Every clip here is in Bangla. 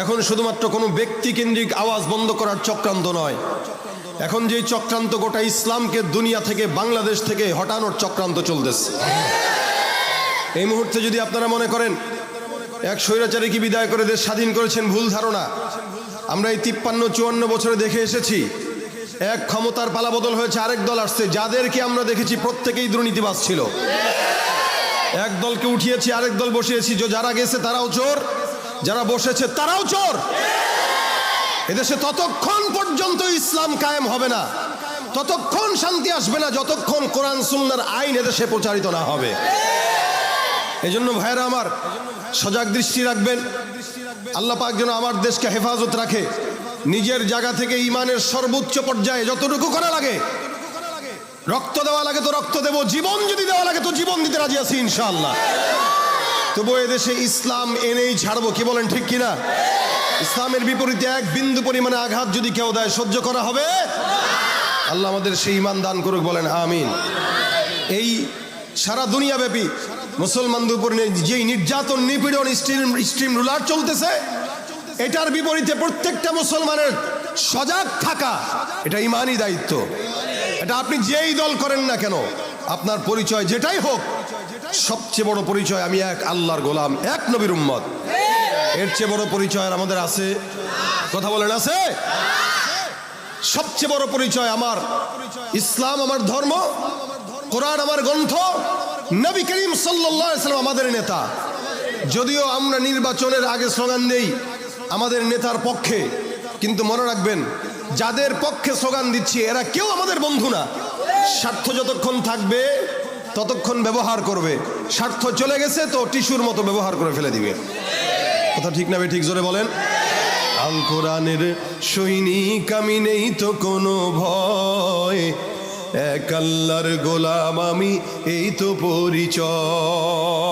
এখন শুধুমাত্র কোনো ব্যক্তি কেন্দ্রিক আওয়াজ বন্ধ করার চক্রান্ত নয়। এখন যে চক্রান্ত গোটা ইসলামকে দুনিয়া থেকে বাংলাদেশ থেকে হটানোর চক্রান্ত চলতেছে। এই মুহূর্তে যদি আপনারা মনে করেন, এক স্বৈরাচারীকে বিদায় করে দেশ স্বাধীন করেছেন ভুল ধারণা? আমরা এই তিপ্পান্ন, চুয়ান্ন বছরে দেখে এসেছি, এক ক্ষমতার পালাবদল হয়েছে, আরেক দল আসছে। যাদেরকে আমরা দেখেছি প্রত্যেকেই দুর্নীতিবাস ছিল। এক দলকে উঠিয়েছি, আরেক দল বসিয়েছি। যারা গেছে তারাও চোর। যারা বসেছে, তারাও চোর। এদেশে ততক্ষণ পর্যন্ত ইসলাম কায়েম হবে না। ততক্ষণ শান্তি আসবে না, যতক্ষণ কোরআন সুন্নার আইন এদেশে প্রচারিত না হবে। এই জন্য ভাইরা আমার, সজাগ দৃষ্টি রাখবেন। আল্লাহ পাক যেন আমার দেশকে হেফাজত রাখে। নিজের জায়গা থেকে ইমানের সর্বোচ্চ পর্যায়ে যতটুকু করা লাগে। রক্ত দেওয়া লাগে তো রক্ত দেব, জীবন যদি দেওয়া লাগে তো জীবন দিতে রাজি আছি ইনশাআল্লাহ। তবু এদেশে ইসলাম এনেই ছাড়বো কি বলেন ঠিক কিনা? ইসলামের বিপরীতে এক বিন্দু পরিমাণে আঘাত যদি কেউ দেয়, সহ্য করা হবে? আল্লাহ আমাদের সেই ইমান দান করুক, বলেন আমিন। এই সারা দুনিয়াব্যাপী মুসলমানদের উপর যেই নির্যাতন, নিপীড়ন স্ট্রিম স্ট্রিম রুলার চলতেছে, এটার বিপরীতে প্রত্যেকটা মুসলমানের সজাগ থাকা, এটা ইমানই দায়িত্ব। এটা আপনি যেই দল করেন না কেন আপনার পরিচয় যেটাই হোক, সবচেয়ে বড় পরিচয় আমি এক আল্লাহর গোলাম, এক নবীর উম্মত। এর চেয়ে বড় পরিচয় আমাদের আছে? কথা বলেন, আছে? সবচেয়ে বড় পরিচয় আমার ইসলাম, আমার ধর্ম, কোরআন, আমার গ্রন্থ, নবী করিম সাল্লাম আমাদের নেতা। যদিও আমরা নির্বাচনের আগে স্লোগান দেই আমাদের নেতার পক্ষে, কিন্তু মনে রাখবেন, যাদের পক্ষে স্লোগান দিচ্ছি, এরা কেউ আমাদের বন্ধু না। স্বার্থ যতক্ষণ থাকবে, ততক্ষণ ব্যবহার করবে। স্বার্থ চলে গেছে তো টিস্যুর মতো ব্যবহার করে ফেলে দিবে। কথা ঠিক না ঠিক জোরে বলেন। আল কোরআনের সৈনিক আমি নেই তো কোনো ভয়। এক আল্লাহর গোলাম আমি, এই তো পরিচয়।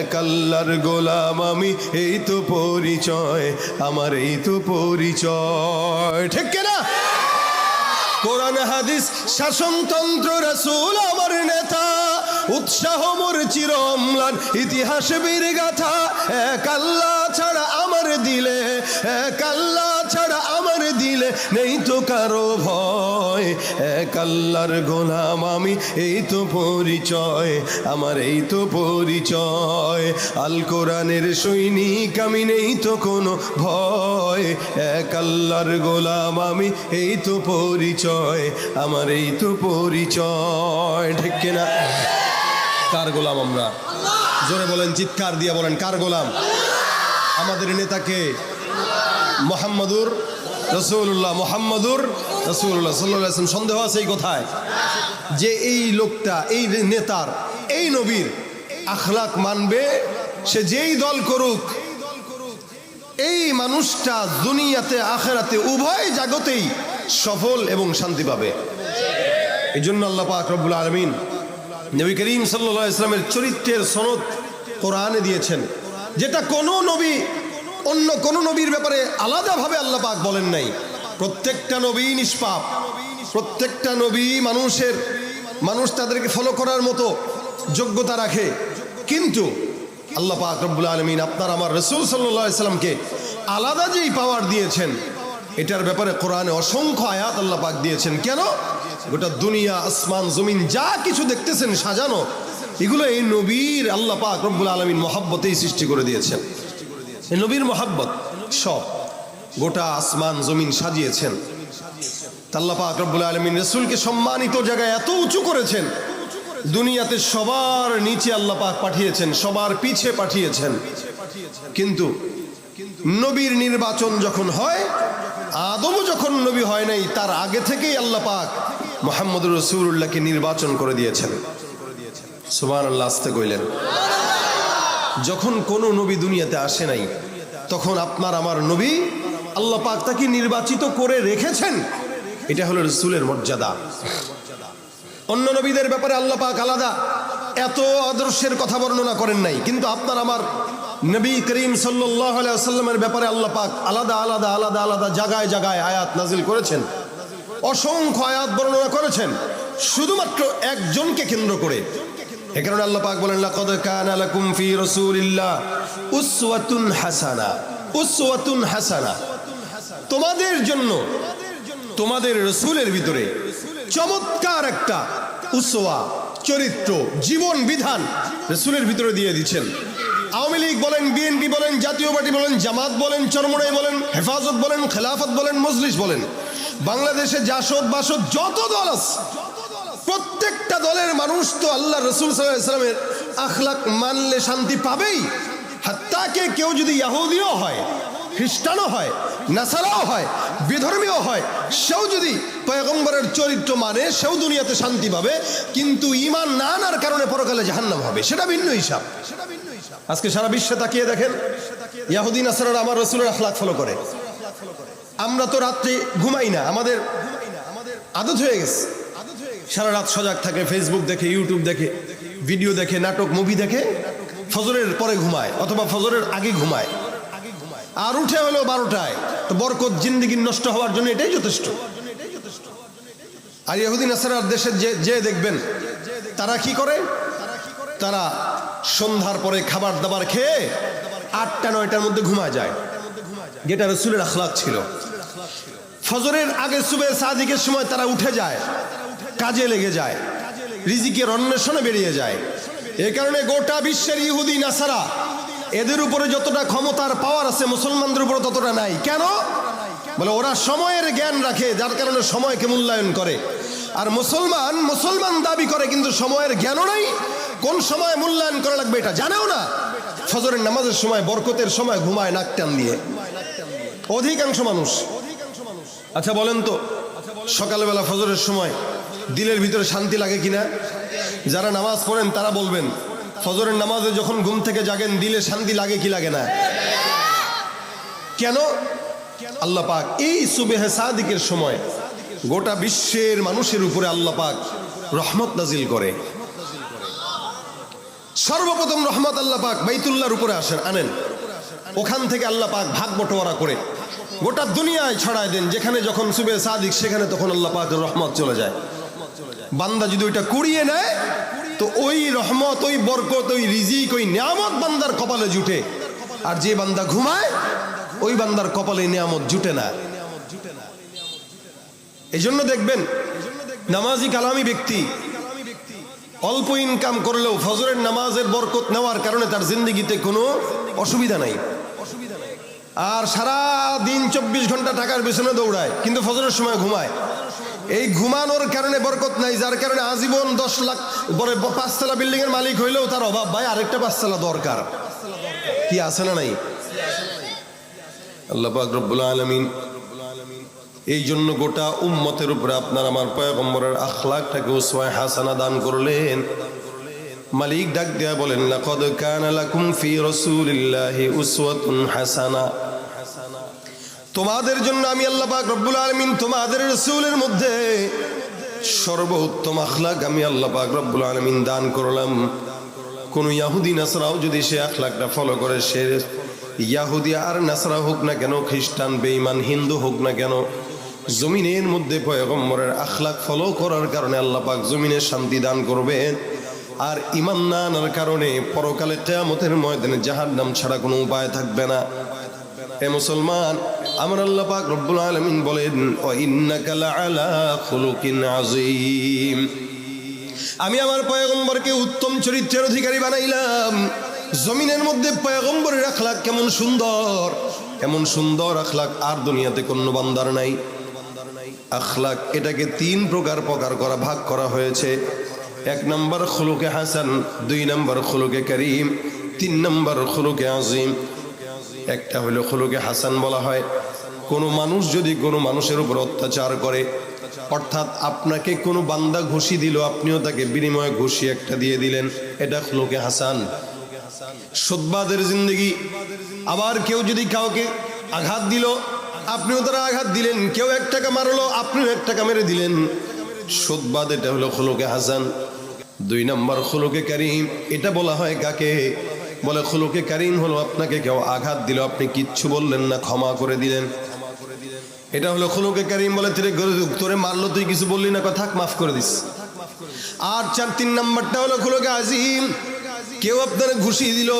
এক আল্লাহর গোলাম আমি, এই তো পরিচয়, আমার এই তো পরিচয়। ঠিক কিনা? কোরআন, হাদিস, শাসনতন্ত্র, রাসূল, আমার নেতা, উৎসাহ মোর চির অম্লান, ইতিহাস বীর গাথা এক আল্লাহ ছাড়া আমার দিলে, এক আল্লাহ ছাড়া দিলে নেই তো কারও ভয়। এক আল্লাহর গোলাম আমি, এই তো পরিচয়, আমার এই তো পরিচয়। আল কোরআনের সৈনিক আমি, নেই তো কোনো ভয়। এক আল্লাহর গোলাম আমি, এই তো পরিচয়, আমার এই তো পরিচয়। ঠিক কিনা? কার গোলাম আমরা? জোরে বলেন, চিৎকার দিয়ে বলেন, কার গোলাম? আমাদের নেতাকে মোহাম্মদুর রসুল্লাহ মোহাম্মদুর রসুল্লাহ সাল্লাম সন্দেহ আছে এই কথায়? যে এই লোকটা, এই নেতার, এই নবীর আখলাক মানবে, সে যেই দল করুক, এই মানুষটা দুনিয়াতে, আখেরাতে উভয় জাগতেই সফল এবং শান্তি পাবে। এই জন্য আল্লাহ পাক রব্বুল আলমিন নবী করিম সাল্লাহ ইসলামের চরিত্রের সনদ কোরআনে দিয়েছেন। যেটা কোনো নবী অন্য কোনো নবীর ব্যাপারে আলাদাভাবে আল্লাহ পাক বলেন নাই। প্রত্যেকটা নবী নিষ্পাপ। প্রত্যেকটা নবী মানুষের, মানুষ তাদেরকে ফলো করার মতো যোগ্যতা রাখে। কিন্তু আল্লাহ পাক রব্বুল আলমিন আপনার, আমার রসুল সাল্লাহ ইসলামকে আলাদা যেই পাওয়ার দিয়েছেন, এটার ব্যাপারে কোরআনে অসংখ্য আয়াত আল্লাহ পাক দিয়েছেন। কেন? গোটা দুনিয়া, আসমান, জমিন, যা কিছু দেখতেছেন সাজানো, এগুলো এই নবীর আল্লাহ পাক রব্বুল আলমিন মহাব্বতেই সৃষ্টি করে দিয়েছেন। নবীর মহাব্বত, সব। গোটা আসমান, জমিন সাজিয়েছেন। আল্লাহ পাক রব্বুল আলমিন রসুলকে সম্মানিত জায়গায় এত উঁচু করেছেন। দুনিয়াতে সবার নিচে আল্লাহ পাক পাঠিয়েছেন, সবার পিছে পাঠিয়েছেন। কিন্তু নবীর নির্বাচন যখন হয়, আদমও যখন নবী হয় নাই, তার আগে থেকেই আল্লাহ পাক মোহাম্মদ রসুল্লাহকে নির্বাচন করে দিয়েছেন। সুবান আল্লাহ আসতে কইলেন। যখন কোনো নবী দুনিয়াতে আসে নাই, তখন আপনার আমার নবী আল্লাহ পাক তাকে নির্বাচিত করে রেখেছেন। এটা হলো রসুলের মর্যাদা। অন্য নবীদের ব্যাপারে আল্লাহ পাক আলাদা। এত আদর্শের কথা বর্ণনা করেন নাই, কিন্তু আপনার আমার নবী করিম সাল্লাহ সাল্লামের ব্যাপারে আল্লাহ পাক আলাদা আলাদা আলাদা আলাদা জায়গায় জায়গায় আয়াত নাজিল করেছেন। অসংখ্য আয়াত বর্ণনা করেছেন। শুধুমাত্র একজনকে কেন্দ্র করে আল্লাহ পাক বলেন কানা লাকুম ফি রাসূলিল্লাহ উসওয়াতুন হাসানা উসওয়াতুন হাসানা। তোমাদের জন্য, তোমাদের রসুলের ভিতরে চমৎকার একটা উসোয়া চরিত্র, জীবন বিধান রসুলের ভিতরে দিয়ে দিচ্ছেন। আওয়ামী লীগ বলেন বিএনপি বলেন, জাতীয় পার্টি বলেন, জামাত বলেন, চরমনাই বলেন, হেফাজত বলেন, খেলাফত বলেন, মজলিস বলেন। বাংলাদেশে জাসদ বাসদ যত দল আছে প্রত্যেকটা দলের মানুষ তো আল্লাহ রসুল সাল্লামের আখলাক মানলে শান্তি পাবেই। হাত্তাকে কেউ যদি ইয়াহুদিও হয়, খ্রিস্টানও হয়, নাসারাও হয় বিধর্মীয় হয়, সেও যদি পয়গম্বরের চরিত্র মানে সেও দুনিয়াতে শান্তি পাবে, কিন্তু ইমান না আনার কারণে পরকালে জাহান্নাম হবে। সেটা ভিন্ন হিসাব। আজকে সারা বিশ্বে তাকিয়ে দেখেন, ইয়াহুদি, নাসারারা আমার রসুলের আখলাক ফলো করে। আমরা তো রাত্রে ঘুমাই না, আমাদের আদত হয়ে গেছে। সারা রাত সজাগ থাকে ফেসবুক দেখে ইউটিউব দেখে ভিডিও দেখে, নাটক মুভি দেখে, ফজরের পরে ঘুমায়, অথবা ফজরের আগে ঘুমায়। আর উঠে হলো বারোটায়। তো বরকত জিন্দিগি নষ্ট হওয়ার জন্য এটাই যথেষ্ট। আর ইহুদিন আসারার দেশে যে যে দেখবেন, তারা কি করে? তারা সন্ধ্যার পরে খাবার দাবার খেয়ে আটটা, নয়টার মধ্যে ঘুমা যায়। যেটা রসুলের আখলাক ছিল। ফজরের আগে সুবে সাদিকের সময় তারা উঠে যায়। কাজে লেগে যায়, রিজিকের অন্বেষণে বেরিয়ে যায়। এ কারণে গোটা বিশ্বের ইহুদি, নাসারা, এদের উপরে যতটা ক্ষমতার পাওয়ার আছে, মুসলমানদের উপরে ততটা নাই। কেন? বলে ওরা সময়ের জ্ঞান রাখে, যার কারণে সময়কে মূল্যায়ন করে। আর মুসলমান মুসলমান দাবি করে, কিন্তু সময়ের জ্ঞানও নাই। কোন সময় মূল্যায়ন করা লাগবে এটা জানেও না। ফজরের নামাজের সময়, বরকতের সময় ঘুমায় নাক টান দিয়ে। অধিকাংশ মানুষ। আচ্ছা বলেন তো, সকালবেলা ফজরের সময় দিলের ভিতরে শান্তি লাগে কিনা? যারা নামাজ পড়েন, তারা বলবেন, ফজরের নামাজে যখন ঘুম থেকে জাগেন, দিলে শান্তি লাগে কি লাগে না? কেন? আল্লাহ পাক এই সুবেহে সাদিকের সময় গোটা বিশ্বের মানুষের উপরে আল্লাহ পাক রহমত নাজিল করে। সর্বপ্রথম রহমত আল্লাহ পাক বাইতুল্লাহর উপরে আসেন, আনেন। ওখান থেকে আল্লাহ পাক ভাগ বটোয়ারা করে গোটা দুনিয়ায় ছড়ায় দেন। যেখানে যখন সুবে সাদিক, সেখানে তখন আল্লাহ পাক রহমত চলে যায়। বান্দা যদি ওইটা কুড়িয়ে নেয়, তো ওই রহমত, ওই বরকত, ওই রিজিক, ওই নিয়ামত বান্দার কপালে জুটে। আর যে বান্দা ঘুমায়, ওই বান্দার কপালে নিয়ামত জুটে না। এই জন্য দেখবেন, নামাজি কালামি ব্যক্তি অল্প ইনকাম করলেও ফজরের নামাজের বরকত নেওয়ার কারণে তার জিন্দগিতে কোনো অসুবিধা নাই। আর সারা দিন চব্বিশ ঘণ্টা টাকার পেছনে দৌড়ায়, কিন্তু ফজরের সময় ঘুমায়। এই ঘুমানোর কারণে বরকত নাই, যার কারণে আজীবন দশ লাখ পরে পাঁচতলা বিল্ডিং এর মালিক হইলেও তার অভাব। ভাই, আরেকটা পাঁচতলা দরকার। কি আছে না নাই? আল্লাহ আলামিন এই জন্য গোটা উম্মতের উপরে আপনার আমার পয়গম্বরের আখলাকটাকে উসওয়ায়ে হাসানা দান করলেন। মালিক ডাক দেয়া বলেন, লাকাদ কানা লাকুম ফি রাসূলিল্লাহি উসওয়াতুন হাসানা। তোমাদের জন্য আমি আল্লাহ পাক রব্বুল আলমিন তোমাদের রাসূলের মধ্যে সর্বোত্তম আখলাক আমি আল্লাহ পাক রব্বুল আলামিন দান করলাম। কোন ইয়াহুদি, নাসরাও যদি সে আখলাকটা ফলো করে, সে ইয়াহুদি আর নাসরা হোক না কেন, খ্রিস্টান, বেঈমান, হিন্দু হোক না কেন, জমিনের মধ্যে পয়গম্বরের আখলাক ফলো করার কারণে আল্লাহ পাক জমিনের শান্তি দান করবেন আর ইমান না আনার কারণে পরকালে কেয়ামতের ময়দানে জাহার নাম ছাড়া কোনো উপায় থাকবে না। হে মুসলমান, আমার আল্লাহ পাক রব্বুল আলামিন বলেন ও ইন্নাকা লাআলা খুলুকিন আমি আমার পয়গম্বরকে উত্তম চরিত্রের অধিকারী বানাইলাম। জমিনের মধ্যে পয়গম্বরের আখলাক কেমন সুন্দর? এমন সুন্দর আখলাক আর দুনিয়াতে কোনো বান্দার নাই। আখলাক এটাকে তিন প্রকার প্রকার করা, ভাগ করা হয়েছে। এক নম্বর খুলুকে হাসান, দুই নম্বর খুলুকে করিম, তিন নম্বর খুলুকে আজিম একটা হলো খুলুকে হাসান বলা হয়। কোনো মানুষ যদি কোনো মানুষের উপর অত্যাচার করে, অর্থাৎ আপনাকে কোনো বান্দা ঘুষি দিল, আপনিও তাকে বিনিময়ে ঘুষি একটা দিয়ে দিলেন, এটা খুলুকে হাসান। সদ্বাদের জিন্দগি, আবার কেউ যদি কাউকে আঘাত দিল, আপনিও তারা আঘাত দিলেন, কেউ এক টাকা মারলো, আপনিও এক টাকা মেরে দিলেন। সদ্বাদ এটা হলো খোলকে হাসান। দুই নম্বর খোলকে কারিম, এটা বলা হয় কাকে? বলে, খোলকে কারিম হলো, আপনাকে কেউ আঘাত দিল, আপনি কিচ্ছু বললেন না, ক্ষমা করে দিলেন। এটা হলো খোলকে কারিম বলে, তোরে তোরে মারলো, তুই কিছু বললি না, কথা মাফ করে দিস। আর চার, তিন নাম্বারটা হলো খোলকে আজিম। কেউ আপনার ঘুষি দিল,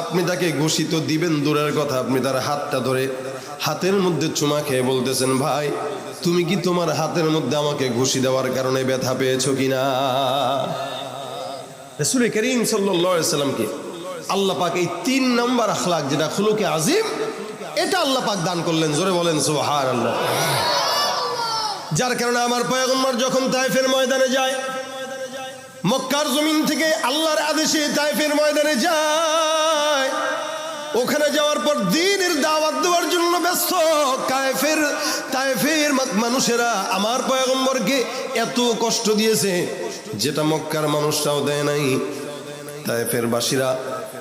আপনি তাকে ঘুষি তো দিবেন, দূরের কথা, আপনি তার হাতটা ধরে হাতের মধ্যে চুমা খেয়ে বলতেছেন, ভাই, তুমি কি তোমার হাতের মধ্যে আমাকে ঘুষি দেওয়ার কারণে ব্যথা পেয়েছ কিনা? রসুল করিম সাল্লামকে আল্লাহ পাক এই তিন নম্বর আখলাক যেটা খুলুকে আজিম, এটা আল্লাহ পাক দান করলেন। জোরে বলেন সোহার আল্লাহ যার কারণে আমার পয়গম্বর যখন তাইফের ময়দানে যায়, মক্কার জমিন থেকে আল্লাহর আদেশে তাইফের ময়দানে যায়, ওখানে যাওয়ার পর দিনের দাওয়াত দেওয়ার জন্য ব্যস্ত। কায়েফের তাইফের মানুষেরা আমার পয়গম্বরকে এত কষ্ট দিয়েছে, যেটা মক্কার মানুষরাও দেয় নাই। তাইফের বাসীরা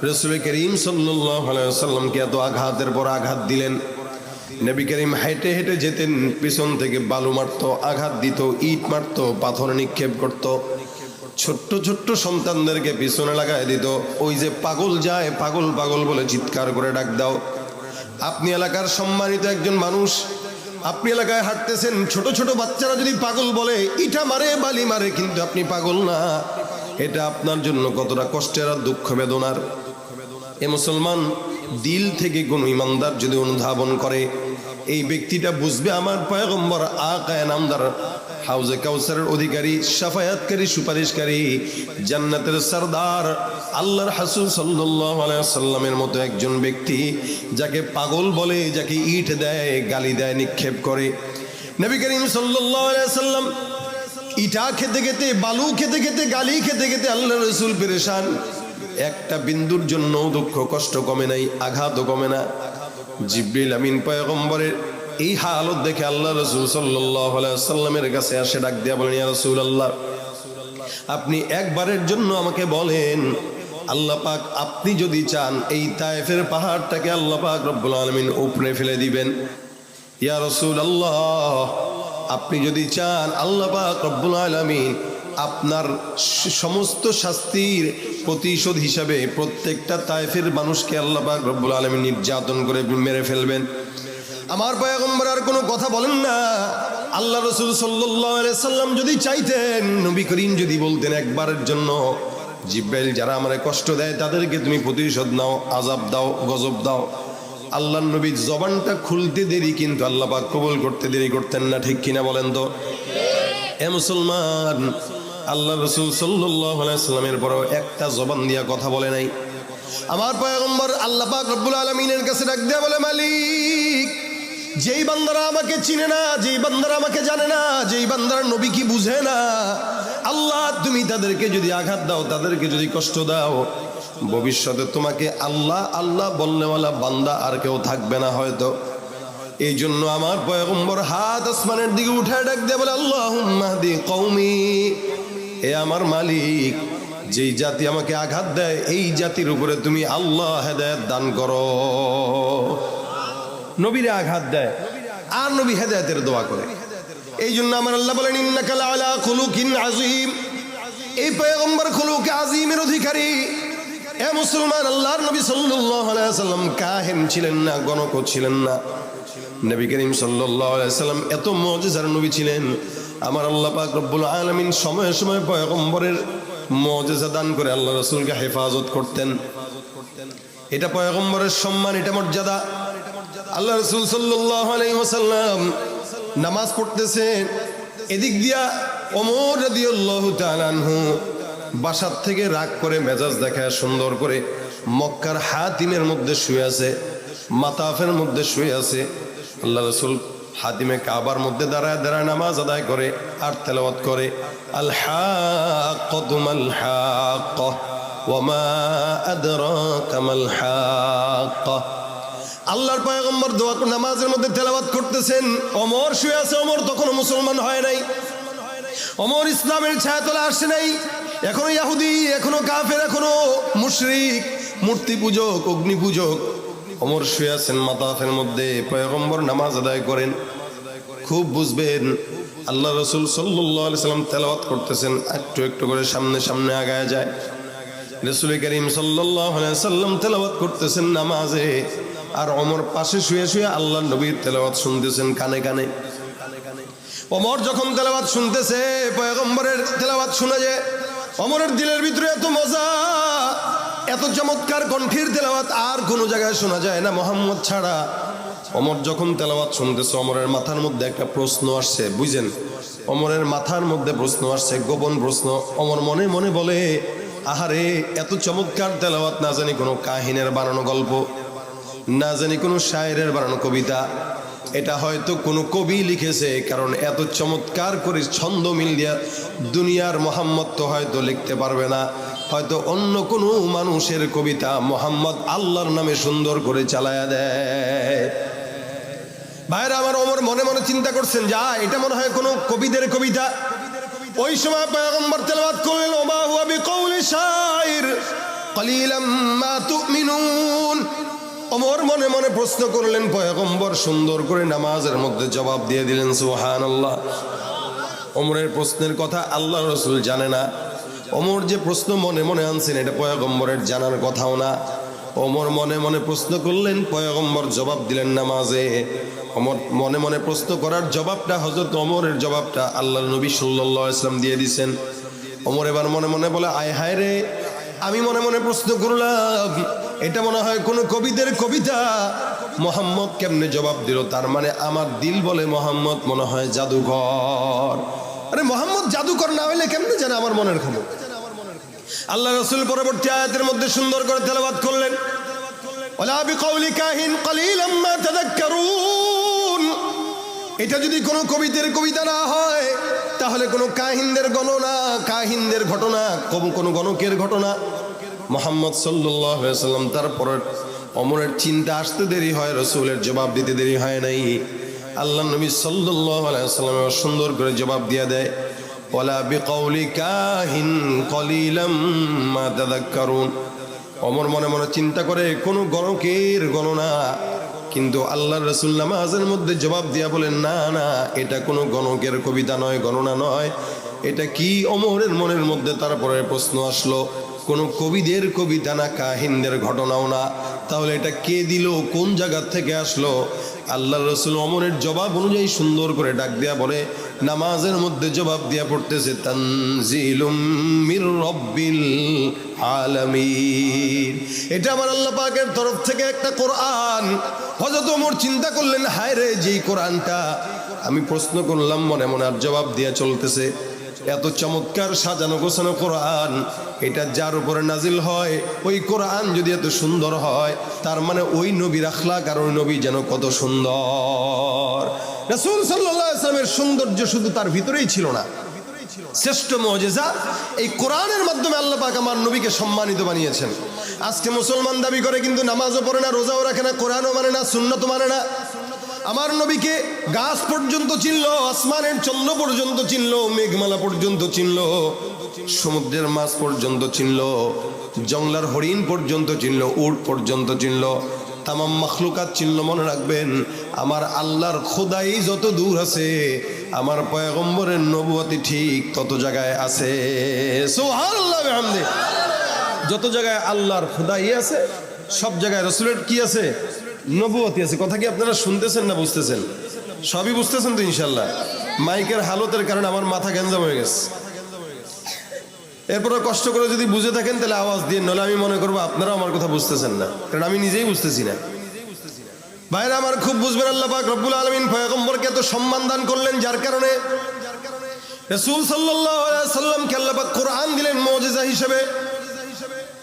রসুল করিম সাল্লামকে এত আঘাতের পর আঘাত দিলেন। নবী করিম হেঁটে হেঁটে যেতেন, পিছন থেকে বালু মারত, আঘাত দিত, ইট মারত, পাথর নিক্ষেপ করত। ছোট্ট ছোট্ট সন্তানদেরকে পিছনে লাগায় দিত, ওই যে পাগল যায়, পাগল পাগল বলে চিৎকার করে ডাক দাও। আপনি এলাকার সম্মানিত একজন মানুষ, আপনি এলাকায় হাঁটতেছেন, ছোট ছোট বাচ্চারা যদি পাগল বলে, ইটা মারে, বালি মারে, কিন্তু আপনি পাগল না। এটা আপনার জন্য কতটা কষ্টের আর দুঃখ বেদনার। এ মুসলমান, দিল থেকে কোন ইমানদার যদি অনুধাবন করে, এই ব্যক্তিটা বুঝবে আমার পয়গম্বর আকায় নামদার, হাউজে কাউসারের অধিকারী, সাফায়াতকারী, সুপারিশকারী, জান্নাতের সরদার, আল্লাহর হাসুল সাল্লামের মতো একজন ব্যক্তি, যাকে পাগল বলে, যাকে ইট দেয়, গালি দেয়, নিক্ষেপ করে। নবী করিম সাল্লাম ইটা খেতে খেতে, বালু খেতে খেতে, গালি খেতে খেতে আল্লাহ রসুল পেরেশান। একটা বিন্দুর জন্য দুঃখ, কষ্ট কমে নাই, আঘাতও কমে না। জিব্রিল আমিন পয়গম্বরের এই হালত দেখে আল্লাহ রসুল সাল্লামের কাছে আসে ডাক দিয়া বলেন রসুল আল্লাহ আপনি একবারের জন্য আমাকে বলেন, আল্লাহ পাক আপনি যদি চান এই তায়েফের পাহাড়টাকে আল্লাহ পাক রব্বুল আলমিন উপরে ফেলে দিবেন। ইয়া রসুল আল্লাহ আপনি যদি চান আল্লাহ পাক রব্বুল আলমিন আপনার সমস্ত শাস্তির প্রতিশোধ হিসাবে প্রত্যেকটা তায়েফের মানুষকে আল্লাহ রব্বুল আলমিন নির্যাতন করে মেরে ফেলবেন। আমার পয়গম্বর আর কোনো কথা বলেন না। আল্লাহ রসুল সাল্লাম যদি চাইতেন, নবী করিম যদি বলতেন একবারের জন্য, জিব্রাইল যারা আমার কষ্ট দেয়, তাদেরকে তুমি প্রতিশোধ নাও আজাব দাও, গজব দাও। আল্লাহ নবী জবানটা খুলতে দেরি, কিন্তু আল্লাহ পাক কবুল করতে দেরি করতেন না, ঠিক কিনা বলেন তো? এ মুসলমান আল্লাহ রসুল সাল্লামের পরেও একটা জবান দিয়া কথা বলে নাই। আমার পয়গম্বর আল্লাহ পাক রব্বুল আলমিনের কাছে ডাক দেয়া বলে, মালিক, যেই বান্দারা আমাকে চিনে না, যেই বান্দারা আমাকে জানে না, যেই বান্দারা নবী কি বুঝে না, আল্লাহ, তুমি তাদেরকে যদি আঘাত দাও, তাদেরকে যদি কষ্ট দাও, ভবিষ্যতে তোমাকে আল্লাহ আল্লাহ বলনেওয়ালা বান্দা আর কেউ থাকবে না হয়তো। এই জন্য আমার পয়গম্বর হাত আসমানের দিকে উঠে ডাক দিয়ে বলে আল্লাহ কৌমি এ আমার মালিক, যেই জাতি আমাকে আঘাত দেয়, এই জাতির উপরে তুমি আল্লাহ হেদায়ত দান করো। নবীরে আঘাত দেয়, আর নবী হেদায়তের দোয়া করে। এই জন্য আমার আল্লাহ বলেন ইন্নাকা আলা খুলুকিন আজিম এই পয়গম্বর খুলুক আজিমের অধিকারী। এ মুসলমান, আল্লাহর নবী সাল্লাম কাহেন ছিলেন না, গণক ছিলেন না। নবী করিম সাল্লাম এত মুজিজার নবী ছিলেন আমার আল্লাহ পাক রব্বুল আলামিন সময়ে সময়ে পয়গম্বরের মুজিজা দান করে আল্লাহ রাসূলকে হেফাজত করতেন। এটা পয়গম্বরের সম্মান, এটা মর্যাদা। আল্লাহ রসুল সাল্লাহ নামাজ পড়তেছেন এদিক দিয়া অমর রাদিয়াল্লাহ তাআলাহু বাসার থেকে রাগ করে মেজাজ দেখায় সুন্দর করে মক্কার হাতিমের মধ্যে শুয়ে আছে, মাতাফের মধ্যে শুয়ে আছে। আল্লাহ রসুল হাতিমে কাবার মধ্যে দাঁড়ায় দাঁড়ায় নামাজ আদায় করে আর তেলাওয়াত করে। আল মাল হাক্কা। আল্লাহর পয়গম্বর দোয়া নামাজের মধ্যে তেলাওয়াত করতেছেন। অমর শুয়ে আছে, অমর তখনও মুসলমান হয় নাই। অমর ইসলামের ছায়া ছায়াতলা আসে নাই। এখনও ইয়াহুদি, এখনও কাফের, এখনও মুশরিক। মূর্তি পূজক, অগ্নি পূজক অমর শুয়ে আছেন মধ্যে, পয়গম্বর নামাজ আদায় করেন। খুব বুঝবেন, আল্লাহ রসুল সাল্লাম তেলাওয়াত করতেছেন, একটু একটু করে সামনে সামনে আগায় যায়। রসুল করিম সাল্লাম তেলাওয়াত করতেছেন নামাজে, আর অমর পাশে শুয়ে শুয়ে আল্লাহ নবীর তেলাওয়াত শুনতেছেন কানে কানে। অমর যখন তেলাওয়াত শুনতেছে, পয়গম্বরের তেলাওয়াত শুনে যে, অমরের দিলের ভিতরে এত মজা এত চমৎকার কণ্ঠের তেলাওয়াত আর কোনো জায়গায় শোনা যায় না। মোহাম্মদ ছাড়া অমর যখন তেলাওয়াত শুনতেছে, অমরের মাথার মধ্যে একটা প্রশ্ন আসছে বুঝেন অমরের মাথার মধ্যে প্রশ্ন আসছে, গোপন প্রশ্ন। অমর মনে মনে বলে, আহারে, এত চমৎকার তেলাওয়াত, না জানি কোনো কাহিনের বানানো গল্প, না জানি কোনো শায়েরের বানানো কবিতা। এটা হয়তো কোনো কবি লিখেছে, কারণ এত চমৎকার করে ছন্দ মিল দিয়া দুনিয়ার মোহাম্মদ তো হয়তো লিখতে পারবে না। হয়তো অন্য কোনো মানুষের কবিতা মোহাম্মদ আল্লাহর নামে সুন্দর করে চালায়া দেয়। ভাইরা, আমার ওমর মনে মনে চিন্তা করছেন, যা, এটা মনে হয় কোনো কবিদের কবিতা? ওই সময় পয়গম্বর তেলাওয়াত করলেন, ওমা হুয়া বিকৌলি শাইর, কলিলাম মা তুমিনুন। ওমর মনে মনে প্রশ্ন করলেন, পয়গম্বর সুন্দর করে নামাজের মধ্যে জবাব দিয়ে দিলেন, সুবহানাল্লাহ। ওমরের প্রশ্নের কথা আল্লাহ রসুল জানে না। ওমর যে প্রশ্ন মনে মনে আনছেন, এটা পয়গম্বরের জানার কথাও না। ওমর মনে মনে প্রশ্ন করলেন, পয়গম্বর জবাব দিলেন নামাজে। অমর মনে মনে প্রশ্ন করার জবাবটা হজরত অমরের জবাবটা আল্লাহ নবী সাল্লাহ ইসলাম দিয়ে দিছেন। অমর এবার মনে মনে বলে, আয় হায় রে, আমি মনে মনে প্রশ্ন করলাম, এটা মনে হয় কোনো কবিদের কবিতা। মোহাম্মদ কেমনে জবাব দিল? তার মানে আমার দিল বলে মোহাম্মদ মনে হয় জাদুঘর। আরে মোহাম্মদ জাদুকর না হইলে কেমনে জানে আমার মনের খবর? আল্লাহ রসুল পরবর্তী আয়াতের মধ্যে সুন্দর করে তেলাবাদ করলেন। এটা যদি কোনো কবিদের কবিতা না হয়, তাহলে কোনো কাহিনদের গণনা, কাহিনদের ঘটনা কোনো গণকের ঘটনা। মোহাম্মদ সাল্লাম তারপর অমরের চিন্তা আসতে দেরি হয়, রসুলের জবাব দিতে দেরি হয় নাই। আল্লাহ নবী সাল্লাম সুন্দর করে জবাব দিয়ে দেয় ওলা বিকৌলি কাহিন কলিলাম তাযাক্কারুন অমর মনে মনে চিন্তা করে, কোনো গণকের গণনা। কিন্তু আল্লাহ রসুল নামাজের মধ্যে জবাব দিয়া বলেন, না না, এটা কোনো গণকের কবিতা নয়, গণনা নয়। এটা কি অমরের মনের মধ্যে তারপরে প্রশ্ন আসলো। কোনো কবিদের কবিতা না, কাহিনদের ঘটনাও না। তাহলে এটা কে দিল? কোন জায়গার থেকে আসলো? আল্লাহ রসুল অমরের জবাব অনুযায়ী সুন্দর করে ডাক দেয়া বলে নামাজের মধ্যে জবাব দিয়া পড়তেছে, তানজিলুম মির রব্বিল আলামিন। এটা আমার আল্লাহ পাকের তরফ থেকে একটা কোরআন। হযরত ওমর চিন্তা করলেন হায় রে যেই কোরআনটা? আমি প্রশ্ন করলাম, মনে মনে আর জবাব দিয়া চলতেছে। এত চমৎকার সাজানো গোছানো কোরআন, এটা যার উপরে নাজিল হয়, ওই কোরআন যদি এত সুন্দর হয়, তার মানে ওই নবীর আখলাক আর ওই নবী যেন কত সুন্দর। রাসূল সাল্লাল্লাহু আলাইহি ওয়াসাল্লামের সৌন্দর্য শুধু তার ভিতরেই ছিল না। শ্রেষ্ঠ মজেজা, এই কোরআনের মাধ্যমে আল্লাহ পাক আমার নবীকে সম্মানিত বানিয়েছেন। আজকে মুসলমান দাবি করে কিন্তু নামাজও পড়ে না, রোজাও রাখে না, কোরআনও মানে না সুন্নত মানে না। আমার নবীকে গাছ পর্যন্ত চিনল, আসমানের চন্দ্র পর্যন্ত চিনল, মেঘমালা পর্যন্ত চিনল, সমুদ্রের মাছ পর্যন্ত চিনল জংলার হরিণ পর্যন্ত চিনল, উট পর্যন্ত চিনল, তামাম মখলুকাত চিহ্ন মনে রাখবেন, আমার আল্লাহর খোদাই যত দূর আছে, আমার পয়গম্বরের নবুয়াতি ঠিক তত জায়গায় আছে। যত জায়গায় আল্লাহর খোদাই আছে, সব জায়গায় রসুলের কি আছে? নবুয়াতি আছে কথা কি আপনারা শুনতেছেন না বুঝতেছেন? সবই বুঝতেছেন তো ইনশাল্লাহ মাইকের হালতের কারণে আমার মাথা গ্যাঞ্জাম হয়ে গেছে। এরপরে কষ্ট করে যদি বুঝে থাকেন, তাহলে আওয়াজ দিয়ে নলে আমি মনে করব আপনারাও আমার কথা বুঝতেছেন না। কারণ আমি নিজেই বুঝতেছি না। ভাইরা, আমার খুব বুঝবেন আল্লাহ পাক রব্বুল আলমিন, পয়গম্বরকে এত সম্মান দান করলেন, যার কারণে রসুল সাল্লাহ সাল্লামকে আল্লাহ পাক কোরআন দিলেন, মজেজা হিসেবে।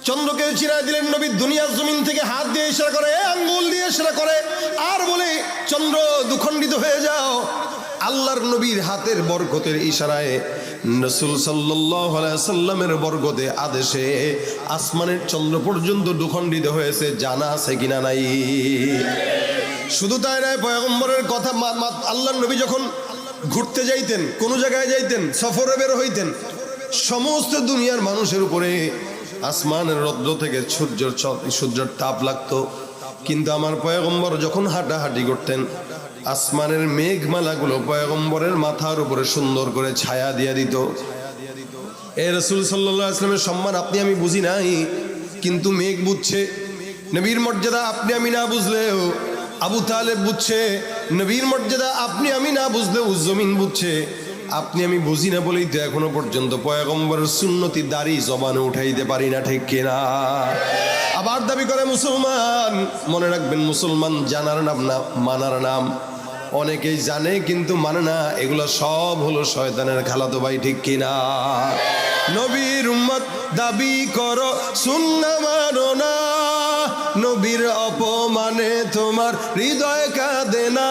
চন্দ্রকে চিনায় দিলেন নবী, দুনিয়ার জমিন থেকে হাত দিয়ে ইশারা করে, আঙ্গুল দিয়ে ইশারা করে, আর বলে, চন্দ্র, দুখণ্ডিত হয়ে যাও। আল্লাহর নবীর হাতের বরকতের ইশারায় রসুল সাল্লাহ সাল্লামের বরকতে আদেশে আসমানের চন্দ্র পর্যন্ত দুখণ্ডিত হয়েছে, জানা আছে কিনা নাই। শুধু তাই রায় পয়গম্বরের কথা আল্লাহর নবী যখন ঘুরতে যাইতেন, কোনো জায়গায় যাইতেন, সফরে বের হইতেন, সমস্ত দুনিয়ার মানুষের উপরে আসমানের রৌদ্র থেকে সূর্যের সূর্যের তাপ লাগতো। কিন্তু আমার পয়গম্বর যখন হাঁটাহাঁটি করতেন, আসমানের মেঘমালাগুলো পয়গম্বরের মাথার উপরে সুন্দর করে ছায়া দিয়ে দিত। এ রসুল সাল্লাহ আসলামের সম্মান আপনি আমি বুঝি নাই, কিন্তু মেঘ বুঝছে, নবীর মর্যাদা আপনি আমি না বুঝলেও, আবু তালেব বুঝছে, নবীর মর্যাদা আপনি আমি না বুঝলেও, জমিন বুঝছে। আপনি আমি বুঝি না বলেই তো এখনও পর্যন্ত পয়গম্বরের সুন্নতি দাড়ি জবানে উঠাইতে পারি না, ঠিক কিনা? আবার দাবি করে মুসলমান। মনে রাখবেন মুসলমান জানার নাম না, মানার নাম। অনেকেই জানে কিন্তু মানে না, এগুলো সব হলো শয়তানের খালাতো ভাই, ঠিক কিনা? নবীর উম্মত, দাবি করো, সুন্না মানো না। নবীর অপমানে তোমার হৃদয় কাঁদে না।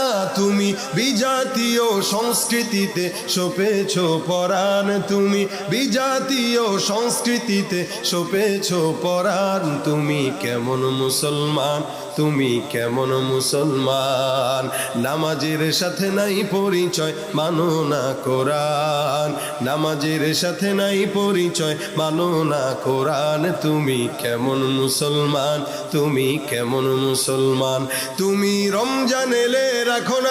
তুমি বিজাতীয় সংস্কৃতিতে সপেছ পরাণ তুমি। বিজাতীয় সংস্কৃতিতে সপেছ পরাণ তুমি কেমন মুসলমান, তুমি কেমন মুসলমান। নামাজের সাথে নাই পরিচয়, মানো না কোরআন। নামাজের সাথে নাই পরিচয়, মানো না কোরআন। তুমি কেমন মুসলমান, তুমি কেমন মুসলমান। তুমি রমজান এলে রাখো না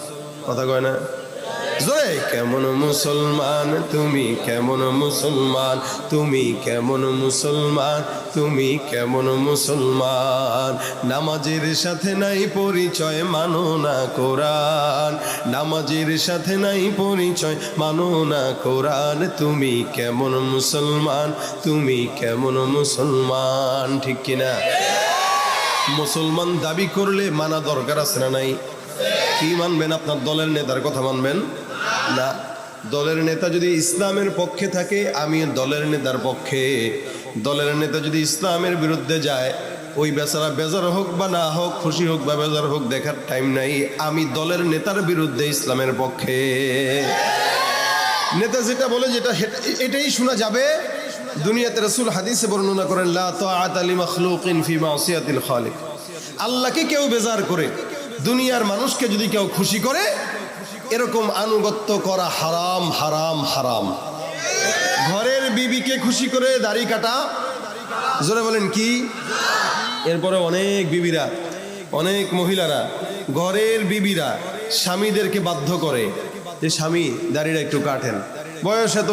কথা কয় না? জোরে, কেমন মুসলমান? তুমি কেমন মুসলমান? তুমি কেমন মুসলমান? তুমি কেমন মুসলমান? নামাজের সাথে নাই পরিচয়, মানো না কোরআন। নামাজের সাথে নাই পরিচয়, মানো না কোরআন। তুমি কেমন মুসলমান? তুমি কেমন মুসলমান? ঠিক কিনা? মুসলমান দাবি করলে মানা দরকার আছে না নাই? কি মানবেন আপনার দলের নেতার কথা মানবেন? না, দলের নেতা যদি ইসলামের পক্ষে থাকে, আমি দলের নেতার পক্ষে। দলের নেতা যদি ইসলামের বিরুদ্ধে যায়, ওই বেচারা বেজার হোক বা না হোক, খুশি হোক বা বেজার হোক, দেখার টাইম নাই। আমি দলের নেতার বিরুদ্ধে ইসলামের পক্ষে। নেতা যেটা বলে, যেটা এটাই শোনা যাবে। দুনিয়াতে রসুল হাদিসে বর্ণনা করেন মাসিয়াতিল খালিক। আল্লাহকে কেউ বেজার করে। দুনিয়ার মানুষকে যদি কেউ খুশি করে, এরকম আনুগত্য করা হারাম হারাম হারাম। ঘরের বিবিকে খুশি করে দাড়ি কাটা, জোরে বলেন কি? এরপরে অনেক বিবিরা, অনেক মহিলারা, ঘরের বিবিরা স্বামীদেরকে বাধ্য করে যে, স্বামী, দাড়িটা একটু কাটেন। বয়স এত